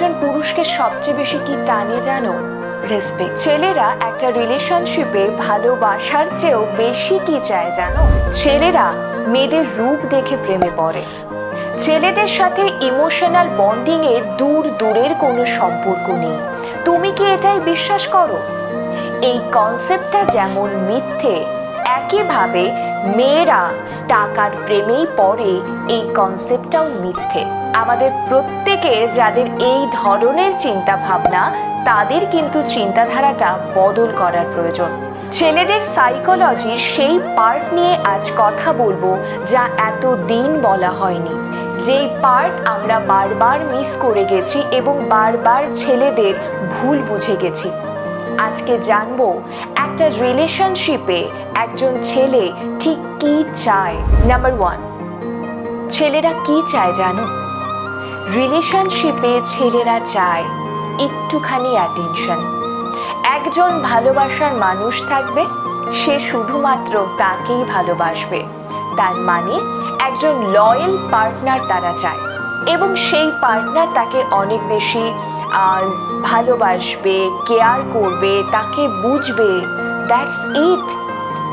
একজন পুরুষকে সবচেয়ে বেশি কি টানে জানো? রেসপেক্ট ছেলেরা একটা রিলেশনশিপে ভালোবাসার চেয়েও বেশি কি চায় জানো? ছেলেরা মেয়েদের রূপ দেখে প্রেমে পড়ে। ছেলেদের সাথে ইমোশনাল বন্ডিং এর দূর দূরের কোনো সম্পর্ক নেই। তুমি কি এটাই বিশ্বাস করো? এই কনসেপ্টটা যেমন মিথ্যে একইভাবে মেয়েরা টাকার প্রেমেই পড়ে, এই কনসেপ্টটাও মিথ্যে। আমাদের প্রত্যেকে যাদের এই ধরনের চিন্তা ভাবনা তাদের কিন্তু চিন্তাধারাটা বদল করার প্রয়োজন। ছেলেদের সাইকোলজির সেই পার্ট নিয়ে আজ কথা বলব, যা এত দিন বলা হয়নি। যেই পার্ট আমরা বারবার মিস করে গেছি এবং বারবার ছেলেদের ভুল বুঝে গেছি। আজকে জানব একটা রিলেশনশিপে একজন ছেলে ঠিক কি চায়। নাম্বার ওয়ান ছেলেরা কি চায় জানো? রিলেশনশিপে ছেলেরা চায় একটুখানি অ্যাটেনশন একজন ভালোবাসার মানুষ থাকবে, সে শুধুমাত্র তাকেই ভালোবাসবে। তার মানে একজন লয়াল পার্টনার তারা চায় এবং সেই পার্টনার তাকে অনেক বেশি ভালোবাসবে কেয়ার করবে, তাকে বুঝবে। দ্যাটস ইট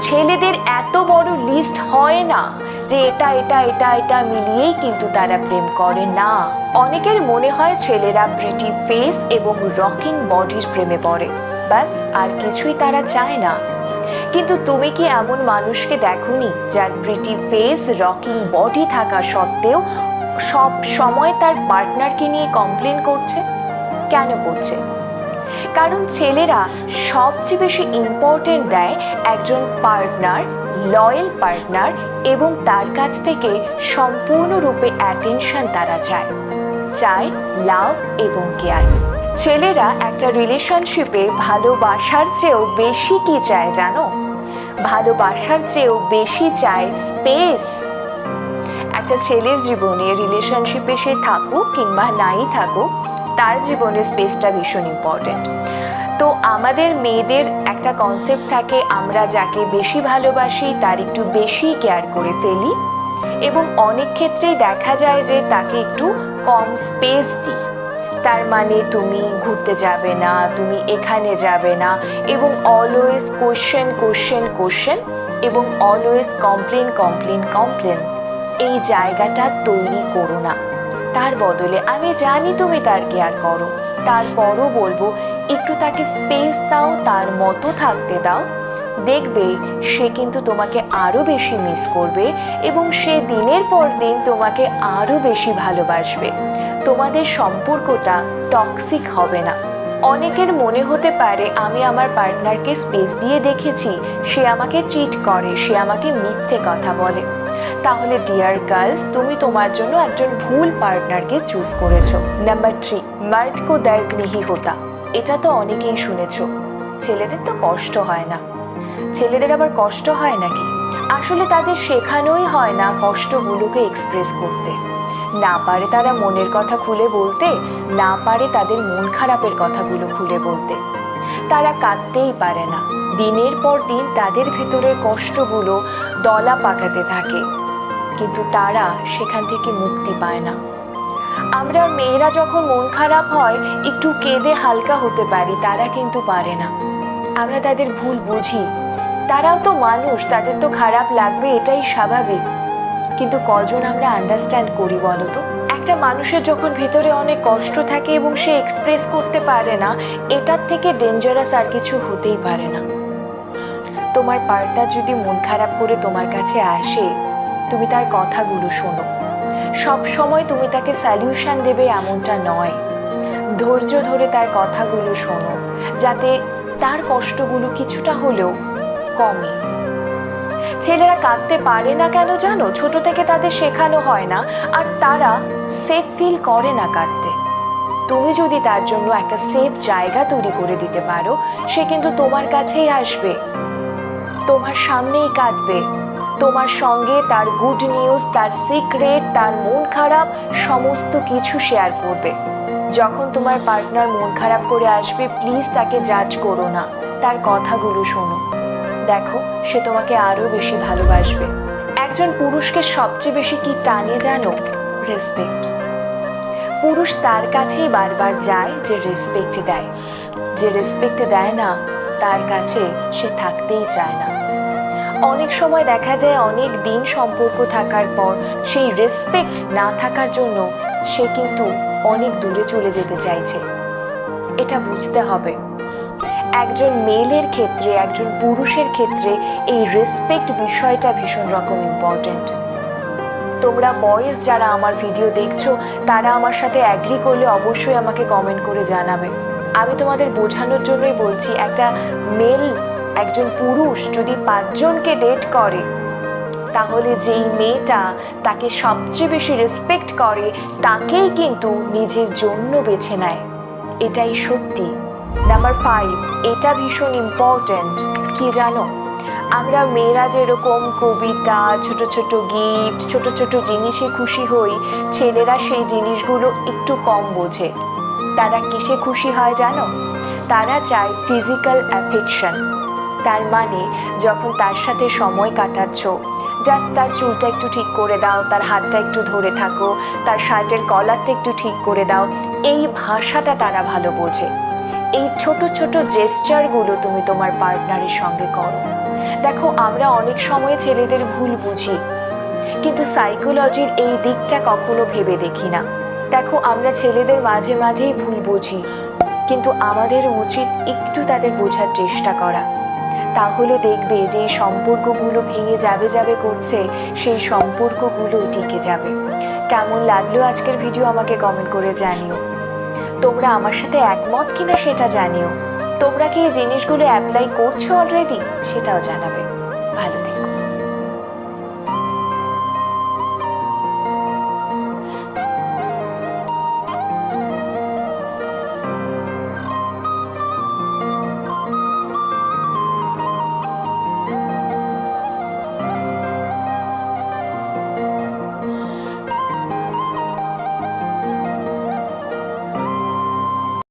ছেলেদের এত বড় লিস্ট হয় না যে এটা এটা এটা এটা মিলিয়েই কিন্তু তারা প্রেম করে না। অনেকের মনে হয় ছেলেরা প্রিটি ফেস এবং রকিং বডির প্রেমে পড়ে। ব্যাস, আর কিছুই তারা চায় না। কিন্তু তুমি কি এমন মানুষকে দেখোনি যার প্রিটি ফেস রকিং বডি থাকা সত্ত্বেও সব সময় তার পার্টনারকে নিয়ে কমপ্লেন করছে? কেন করছে? কারণ ছেলেরা সবচেয়ে বেশি ইম্পর্টেন্ট দেয় একজন পার্টনার লয়াল পার্টনার এবং তার কাছ থেকে সম্পূর্ণরূপে অ্যাটেনশন তারা চায়। চায় লাভ এবং কেয়ার ছেলেরা একটা রিলেশনশিপে ভালোবাসার চেয়েও বেশি কি চায় জানো? ভালোবাসার চেয়েও বেশি চায় স্পেস একটা ছেলের জীবনে রিলেশনশিপে সে থাকুক কিংবা নাই থাকুক তার জীবনে স্পেসটা ভীষণ ইম্পর্টেন্ট তো আমাদের মেয়েদের একটা কনসেপ্ট থাকে, আমরা যাকে বেশি ভালোবাসি তার একটু বেশি কেয়ার করে ফেলি এবং অনেক ক্ষেত্রেই দেখা যায় যে তাকে একটু কম স্পেস দিই। তার মানে তুমি ঘুরতে যাবে না, তুমি এখানে যাবে না এবং অলওয়েজ কোশ্চেন কোশ্চেন কোশ্চেন এবং অলওয়েজ কমপ্লেন কমপ্লেন কমপ্লেন এই জায়গাটা তৈরি করো না। তার বদলে আমি জানি তুমি তার কেয়ার করো। তারপরও বলব, একটু তাকে স্পেস দাও, তার মতো থাকতে দাও। দেখবে, সে কিন্তু তোমাকে আরও বেশি মিস করবে এবং সে দিনের পর দিন তোমাকে আরও বেশি ভালোবাসবে। তোমাদের সম্পর্কটা টক্সিক হবে না। অনেকের মনে হতে পারে, আমি আমার পার্টনারকে স্পেস দিয়ে দেখেছি, সে আমাকে চিট করে, সে আমাকে মিথ্যে কথা বলে। তাহলে ডিয়ার গার্লস তুমি তোমার জন্য একজন ভুল পার্টনারকে চুজ করেছ। নাম্বার থ্রি মার্দ কো দর্দ নেহি হোতা। এটা তো অনেকেই শুনেছ। ছেলেদের তো কষ্ট হয় না। ছেলেদের আবার কষ্ট হয় নাকি? আসলে তাদের শেখানোই হয় না কষ্টগুলোকে এক্সপ্রেস করতে। না পারে তারা মনের কথা খুলে বলতে, না পারে তাদের মন খারাপের কথাগুলো খুলে বলতে। তারা কাঁদতেই পারে না। দিনের পর দিন তাদের ভেতরের কষ্টগুলো দলা পাকাতে থাকে। কিন্তু তারা সেখান থেকে মুক্তি পায় না। আমরা মেয়েরা যখন মন খারাপ হয়, একটু কেঁদে হালকা হতে পারি, তারা কিন্তু পারে না। আমরা তাদের ভুল বুঝি। তারাও তো মানুষ, তাদের তো খারাপ লাগবে, এটাই স্বাভাবিক। কিন্তু কজন আমরা আন্ডারস্ট্যান্ড করি বলো তো? একটা মানুষের যখন ভেতরে অনেক কষ্ট থাকে এবং সে এক্সপ্রেস করতে পারে না, এটার থেকে ডেঞ্জারাস আর কিছু হতেই পারে না। তোমার পার্টনার যদি মন খারাপ করে তোমার কাছে আসে তুমি তার কথাগুলো শোনো। সব সময় তুমি তাকে সলিউশন দেবে এমনটা নয়। ধৈর্য ধরে তার কথাগুলো শোনো, যাতে তার কষ্টগুলো কিছুটা হলেও কমে। ছেলেরা কাঁদতে পারে না কেন জানো? ছোট থেকে তাদের শেখানো হয় না, আর তারা সেফ ফিল করে না কাঁদতে। তুমি যদি তার জন্য একটা সেফ জায়গা তৈরি করে দিতে পারো, সে কিন্তু তোমার কাছেই আসবে। তোমার সামনেই কাঁদবে। তোমার সঙ্গে তার গুড নিউজ তার সিক্রেট তার মন খারাপ, সমস্ত কিছু শেয়ার করবে। যখন তোমার পার্টনার মন খারাপ করে আসবে প্লিজ তাকে জাজ করো না। তার কথাগুলো শোনো। দেখো, সে তোমাকে আরও বেশি ভালোবাসবে। একজন পুরুষকে সবচেয়ে বেশি কি টানে জানো? রেসপেক্ট পুরুষ তার কাছেই বারবার যায় যে রেসপেক্ট দেয়। যে রেসপেক্ট দেয় না, তার কাছে সে থাকতেই চায় না। অনেক সময় দেখা যায় অনেক দিন সম্পর্ক থাকার পর সেই রেসপেক্ট না থাকার জন্য সে কিন্তু অনেক দূরে চলে যেতে চাইছে। এটা বুঝতে হবে। একজন মেলের ক্ষেত্রে, একজন পুরুষের ক্ষেত্রে এই রেসপেক্ট বিষয়টা ভীষণ রকম ইম্পর্ট্যান্ট তোমরা বয়েজ যারা আমার ভিডিও দেখছ, তারা আমার সাথে অ্যাগ্রি করলে অবশ্যই আমাকে কমেন্ট করে জানাবে। আমি তোমাদের বোঝানোর জন্যই বলছি, একটা মেল একজন পুরুষ যদি পাঁচজনকে ডেট করে, তাহলে যেই মেয়েটা তাকে সবচেয়ে বেশি রেসপেক্ট করে, তাকেই কিন্তু নিজের জন্য বেছে নেয়। এটাই সত্যি। নাম্বার ফাইভ এটা ভীষণ ইম্পর্ট্যান্ট কি জানো? আমরা মেয়েরা যেরকম কবিতা, ছোট ছোট গিফট ছোট ছোট জিনিসে খুশি হই, ছেলেরা সেই জিনিসগুলো একটু কম বোঝে। তারা কিসে খুশি হয় জানো? তারা চায় ফিজিক্যাল অ্যাফেকশন তার মানে যখন তার সাথে সময় কাটাচ্ছ জাস্ট তার চুলটা একটু ঠিক করে দাও, তার হাতটা একটু ধরে থাকো, তার শার্টের কলারটা একটু ঠিক করে দাও, এই ভাষাটা তারা ভালো বোঝে। এই ছোট ছোট জেস্টারগুলো তুমি তোমার পার্টনারের সঙ্গে করো। দেখো, আমরা অনেক সময় ছেলেদের ভুল বুঝি, কিন্তু সাইকোলজির এই দিকটা কখনো ভেবে দেখি না। দেখো, আমরা ছেলেদের মাঝে মাঝেই ভুল বুঝি, কিন্তু আমাদের উচিত একটু তাদের বোঝার চেষ্টা করা। তাহলে দেখবে যে সম্পর্কগুলো ভেঙে যাবে যাবে করছে, সেই সম্পর্কগুলো টিকে যাবে। কেমন লাগল আজকের ভিডিও আমাকে কমেন্ট করে জানিও। তোমরা আমার সাথে একমত কিনা সেটা জানিও। তোমরা কি এই জিনিসগুলো অ্যাপ্লাই করছ অলরেডি সেটাও জানাবে।